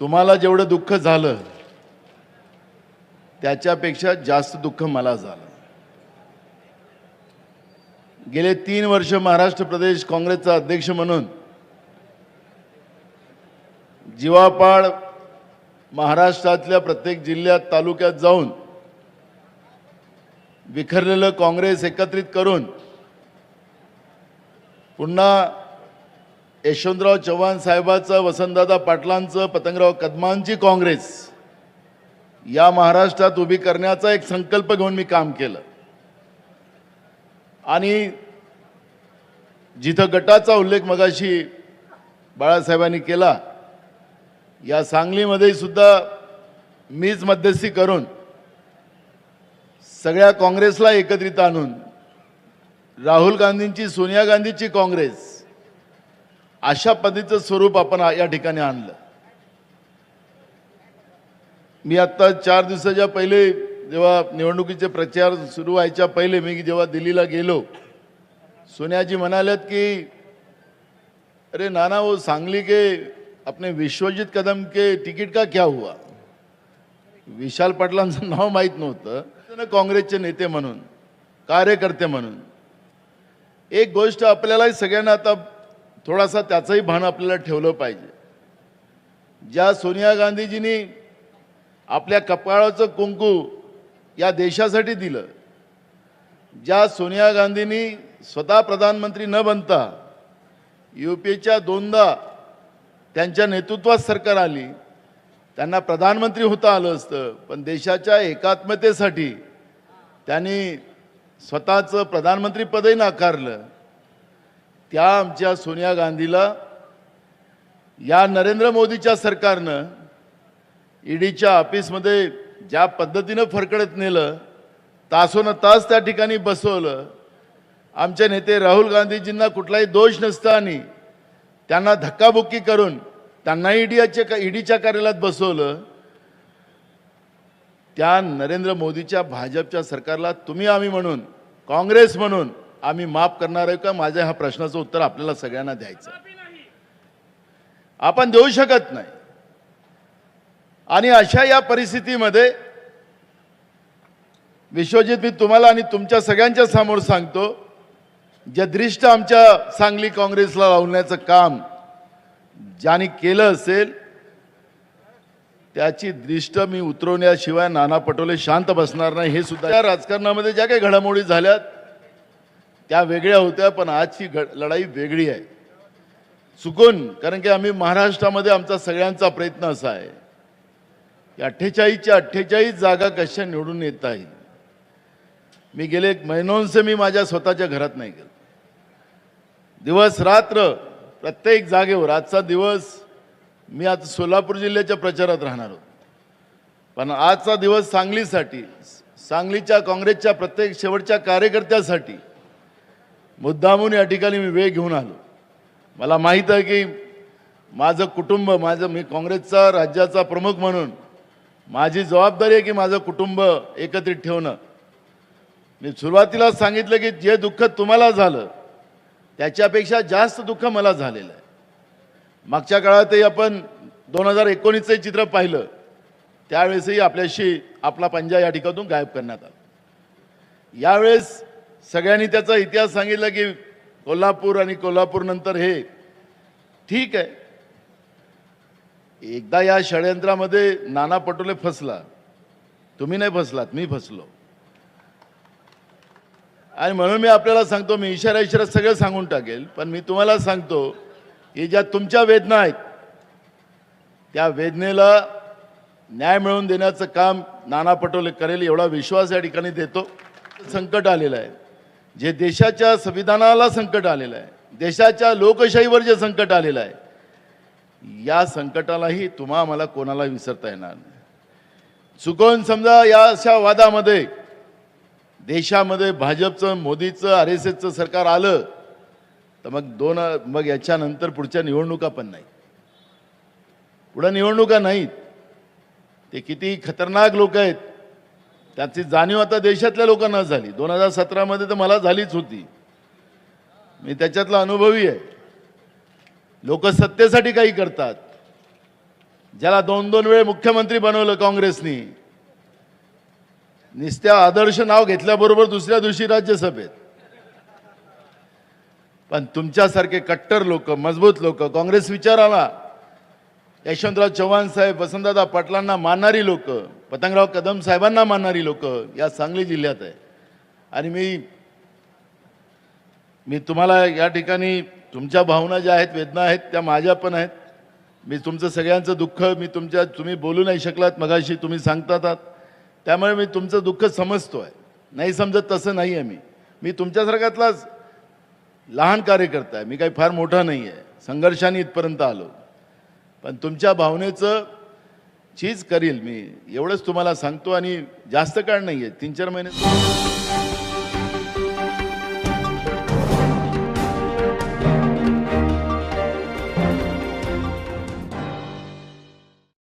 तुम्हाला जेवढं दुःख झालं त्याच्यापेक्षा जास्त दुःख मला झालं. गेले तीन वर्ष महाराष्ट्र प्रदेश काँग्रेसचा अध्यक्ष म्हणून जीवापाड महाराष्ट्रातल्या प्रत्येक जिल्ह्यात तालुक्यात जाऊन विखरलेलं काँग्रेस एकत्रित करून पुन्हा यशवंतराव चव्हाण साहेबाचं वसंतदादा पाटलांचं पतंगराव कदमांची काँग्रेस या महाराष्ट्रात उभी करण्याचा एक संकल्प घेऊन मी काम केलं. आणि जिथं गटाचा उल्लेख मगाशी बाळासाहेबांनी केला या सांगलीमध्ये सुद्धा मीच मध्यस्थी करून सगळ्या काँग्रेसला एकत्रित आणून राहुल गांधींची सोनिया गांधीची काँग्रेस अशा पद्धतीचं स्वरूप आपण या ठिकाणी आणलं. मी आत्ता चार दिवसाच्या पहिले जेव्हा निवडणुकीचे प्रचार सुरू व्हायच्या पहिले मी जेव्हा दिल्लीला गेलो सोनियाजी म्हणाल्यात की अरे नाना वो सांगली के अपने विश्वजित कदम के तिकीट का क्या हुआ? विशाल पाटलांचं नाव माहीत नव्हतं. त्यांना काँग्रेसचे नेते म्हणून कार्यकर्ते म्हणून. एक गोष्ट आपल्याला सगळ्यांना आता थोडासा त्याचंही भान आपल्याला ठेवलं पाहिजे. ज्या सोनिया गांधीजींनी आपल्या कपाळाचं कुंकू या देशासाठी दिलं ज्या सोनिया गांधींनी स्वतः प्रधानमंत्री न बनता यू पीच्या दोनदा त्यांच्या नेतृत्वात सरकार आली त्यांना प्रधानमंत्री होता आलं असतं पण देशाच्या एकात्मतेसाठी त्यांनी स्वतःचं प्रधानमंत्रीपदही नाकारलं. त्या आमच्या सोनिया गांधीला या नरेंद्र मोदीच्या सरकारनं ईडीच्या ऑफिसमध्ये ज्या पद्धतीनं फरकडत नेलं तासोनं तास त्या ठिकाणी बसवलं. आमचे नेते राहुल गांधीजींना कुठलाही दोष नसताना त्यांना धक्काबुक्की करून त्यांना ईडीच्या ईडीच्या कार्यालयात बसवलं. त्या नरेंद्र मोदीच्या भाजपच्या सरकारला तुम्ही आम्ही म्हणून काँग्रेस म्हणून आम्ही माफ करणार आहे का? माझ्या ह्या प्रश्नाचं उत्तर आपल्याला सगळ्यांना द्यायचं आपण देऊ शकत नाही. आणि अशा या परिस्थितीमध्ये विश्वजित मी तुम्हाला आणि तुमच्या सगळ्यांच्या समोर सांगतो ज्या दृष्ट आमच्या सांगली काँग्रेसला लावण्याचं काम ज्याने केलं असेल त्याची दृष्ट मी उतरवण्याशिवाय नाना पटोले शांत बसणार नाही. हे सुद्धा या राजकारणामध्ये ज्या काही घडामोडी झाल्यात त्या वेगळ्या होत्या पण आजची घड लढाई वेगळी आहे. चुकून कारण की आम्ही महाराष्ट्रामध्ये आमचा सगळ्यांचा प्रयत्न असा आहे. की अठ्ठेचाळीसच्या अठ्ठेचाळीस जागा कशा निवडून येता येईल मी गेले एक महिनोंचे मी माझ्या स्वतःच्या घरात नाही गेलो. दिवस रात्र प्रत्येक जागेवर आजचा दिवस मी आज सोलापूर जिल्ह्याच्या प्रचारात राहणार होतो. पण आजचा दिवस सांगलीसाठी सांगलीच्या काँग्रेसच्या प्रत्येक शेवटच्या कार्यकर्त्यासाठी मुद्दामून या ठिकाणी मी वेळ घेऊन आलो. मला माहीत आहे की माझं कुटुंब माझं मी काँग्रेसचा राज्याचा प्रमुख म्हणून माझी जबाबदारी आहे की माझं कुटुंब एकत्रित ठेवणं. मी सुरुवातीला सांगितलं की जे दुःख तुम्हाला झालं त्याच्यापेक्षा जास्त दुःख मला झालेलं आहे. मागच्या काळातही आपण दोन हजार एकोणीसचं चित्र पाहिलं त्यावेळेसही आपल्याशी आपला पंजा या ठिकाणून गायब करण्यात आला. यावेळेस सगळ्यांनी त्याचा इतिहास सांगितला की कोल्हापूर आणि कोल्हापूर नंतर हे. ठीक आहे. एकदा या षडयंत्रामध्ये नाना पटोले फसला. तुम्ही नाही फसलात मी फसलो. आणि म्हणून मी आपल्याला सांगतो मी इशारा इशारा सगळं सांगून टाकेल पण मी तुम्हाला सांगतो की ज्या तुमच्या वेदना आहेत त्या वेदनेला न्याय मिळवून देण्याचं काम नाना पटोले करेल एवढा विश्वास या ठिकाणी देतो. संकट आलेलं आहे. जे देशाच्या संविधानाला संकट आलेलं आहे देशाच्या लोकशाहीवर जे संकट आलेलं आहे या संकटालाही तुम्हा मला कोणाला विसरता येणार नाही. चुकून समजा या अशा वादामध्ये देशामध्ये भाजपचं मोदीचं आर एस एसचं सरकार आलं तर मग दोन मग याच्यानंतर पुढच्या निवडणुका पण नाही पुढं निवडणुका नाहीत. ते किती खतरनाक लोक आहेत त्याची जाणीव आता देशातल्या लोकांना झाली. दोन हजार सतरामध्ये तर मला झालीच होती. मी त्याच्यातला अनुभवी आहे. लोक सत्तेसाठी काही करतात. ज्याला दोन दोन वेळ मुख्यमंत्री बनवलं काँग्रेसनी निस्त्या आदर्श नाव घेतल्याबरोबर दुसऱ्या दिवशी राज्यसभेत. पण तुमच्यासारखे कट्टर लोक मजबूत लोक काँग्रेस विचाराला यशवंतराव चव्हाण साहेब वसंतदादा पाटलांना मानणारी लोक पतंगराव कदम साहेबांना मानणारी लोक या सांगली जिल्ह्यात आहे. आणि मी मी तुम्हाला या ठिकाणी तुमच्या भावना ज्या आहेत वेदना आहेत त्या माझ्या पण आहेत. मी तुमचं सगळ्यांचं दुःख मी तुमच्या तुम्ही बोलू नाही शकलात मगाशी तुम्ही सांगतात त्यामुळे मी तुमचं दुःख समजतो आहे नाही समजत तसं नाही आहे मी. मी तुमच्यासारख्यातलाच लहान कार्यकर्ता आहे. मी काही फार मोठा नाही आहे संघर्षाने इथपर्यंत आलो. पण तुमच्या भावनेचं चीज करील मी. एवढंच तुम्हाला सांगतो आणि जास्त काळ नाही आहे तीन चार महिने